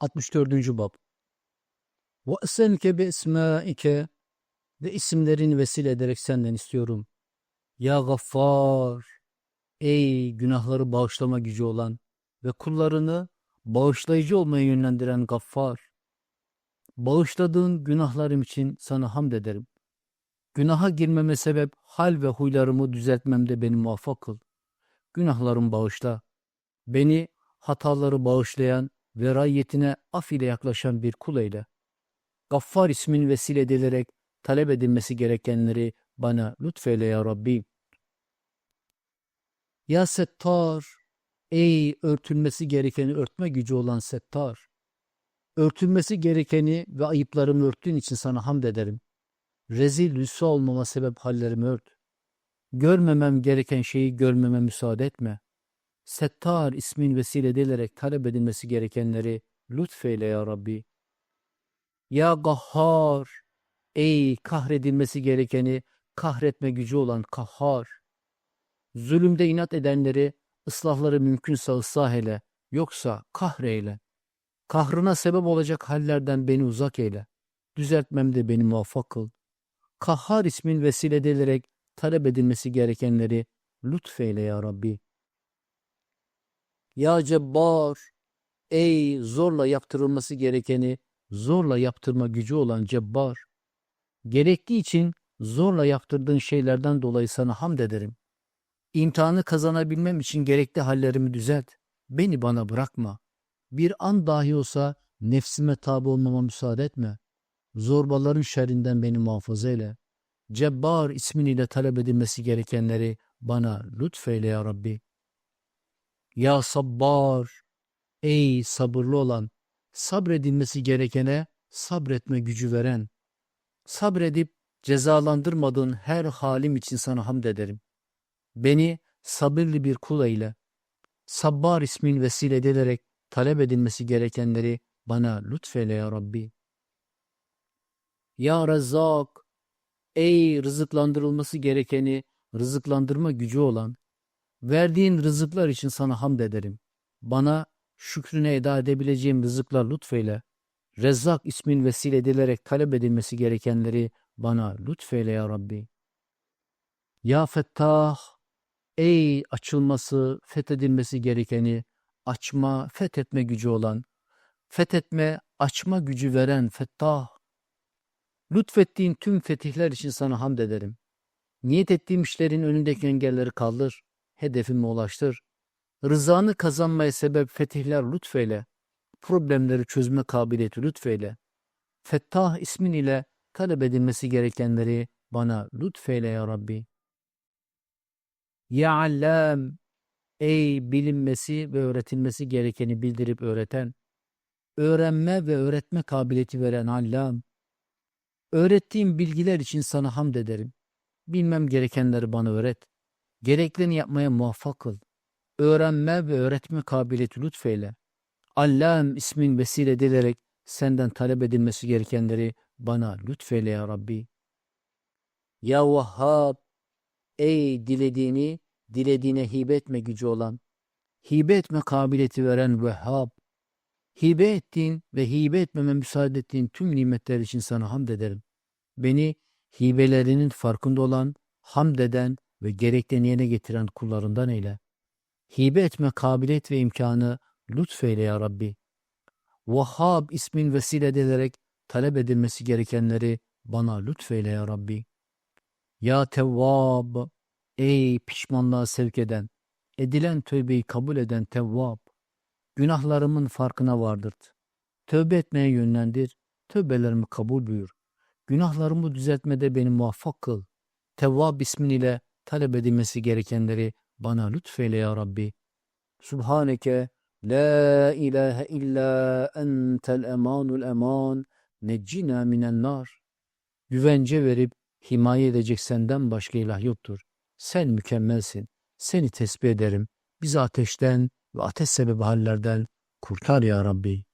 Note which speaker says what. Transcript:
Speaker 1: 64. Bab Ve esenke bi esmaike ve isimlerin vesile ederek senden istiyorum. Ya Gaffar, ey günahları bağışlama gücü olan ve kullarını bağışlayıcı olmaya yönlendiren Gaffar. Bağışladığın günahlarım için sana hamd ederim. Günaha girmeme sebep hal ve huylarımı düzeltmemde beni muvaffak kıl. Günahlarımı bağışla. Beni hataları bağışlayan ve rayyetine af ile yaklaşan bir kul eyle. Gaffar ismin vesile edilerek talep edilmesi gerekenleri bana lütfeyle ya Rabbi. Ya Settar, ey örtülmesi gerekeni örtme gücü olan Settar. Örtülmesi gerekeni ve ayıplarımı örttüğün için sana hamd ederim. Rezil rüsva olmama sebep hallerimi ört. Görmemem gereken şeyi görmeme müsaade etme. Settar ismin vesile edilerek talep edilmesi gerekenleri lütfeyle ya Rabbi. Ya Gahhar, ey kahredilmesi gerekeni kahretme gücü olan Kahhar. Zulümde inat edenleri ıslahları mümkünse ıslah eyle, yoksa kahreyle. Kahrına sebep olacak hallerden beni uzak eyle. Düzeltmemde beni muvaffak kıl. Kahhar ismin vesile edilerek talep edilmesi gerekenleri lütfeyle ya Rabbi. Ya Cebbar, ey zorla yaptırılması gerekeni zorla yaptırma gücü olan Cebbar. Gerektiği için zorla yaptırdığın şeylerden dolayı sana hamd ederim. İmtihanı kazanabilmem için gerekli hallerimi düzelt. Beni bana bırakma. Bir an dahi olsa nefsime tabi olmama müsaade etme. Zorbaların şerrinden beni muhafaza eyle. Cebbar isminiyle talep edilmesi gerekenleri bana lütfeyle ya Rabbi. Ya Sabbar, ey sabırlı olan, sabredilmesi gerekene sabretme gücü veren, sabredip cezalandırmadığın her halim için sana hamd ederim. Beni sabırlı bir kul eyle. Sabbar ismin vesile edilerek talep edilmesi gerekenleri bana lütfeyle ya Rabbi. Ya Rezzak, ey rızıklandırılması gerekeni rızıklandırma gücü olan, verdiğin rızıklar için sana hamd ederim. Bana şükrüne eda edebileceğim rızıklar lütfeyle. Rezzak ismin vesile edilerek talep edilmesi gerekenleri bana lütfeyle ya Rabbi. Ya Fettah, ey açılması, fethedilmesi gerekeni, açma, fethetme gücü olan, fethetme, açma gücü veren Fettah, lütfettiğin tüm fetihler için sana hamd ederim. Niyet ettiğim işlerin önündeki engelleri kaldır, hedefime ulaştır. Rızanı kazanmaya sebep fetihler lütfeyle, problemleri çözme kabiliyeti lütfeyle. Fettah ismin ile talep edilmesi gerekenleri bana lütfeyle ya Rabbi. Ya Allam, ey bilinmesi ve öğretilmesi gerekeni bildirip öğreten, öğrenme ve öğretme kabiliyeti veren Allam, öğrettiğim bilgiler için sana hamd ederim. Bilmem gerekenleri bana öğret. Gereklerini yapmaya muvaffak kıl. Öğrenme ve öğretme kabiliyeti lütfeyle. Allam ismin vesile edilerek senden talep edilmesi gerekenleri bana lütfeyle ya Rabbi. Ya Vahhab, ey dilediğini, dilediğine hibe etme gücü olan, hibe etme kabiliyeti veren Vehhab, hibe ettiğin ve hibe etmeme müsaade ettiğin tüm nimetler için sana hamd ederim. Beni hibelerinin farkında olan, hamd eden ve gereklerini yerine getiren kullarından eyle. Hibe etme kabiliyet ve imkanı lütfeyle ya Rabbi. Vahhab ismin vesile edilerek talep edilmesi gerekenleri bana lütfeyle ya Rabbi. Ya Tevvab, ey pişmanlığa sevk eden, edilen tövbeyi kabul eden Tevvab, günahlarımın farkına vardırt. Tövbe etmeye yönlendir, tövbelerimi kabul buyur. Günahlarımı düzeltmede beni muvaffak kıl. Tevvab ismin ile talep edilmesi gerekenleri bana lütfeyle ya Rabbi. Subhaneke la ilahe illa entel emanul eman neccina minen nar. Güvence verip himaye edecek senden başka ilah yoktur. Sen mükemmelsin. Seni tesbih ederim. Bizi ateşten ve ateş sebebi hallerden kurtar ya Rabbi.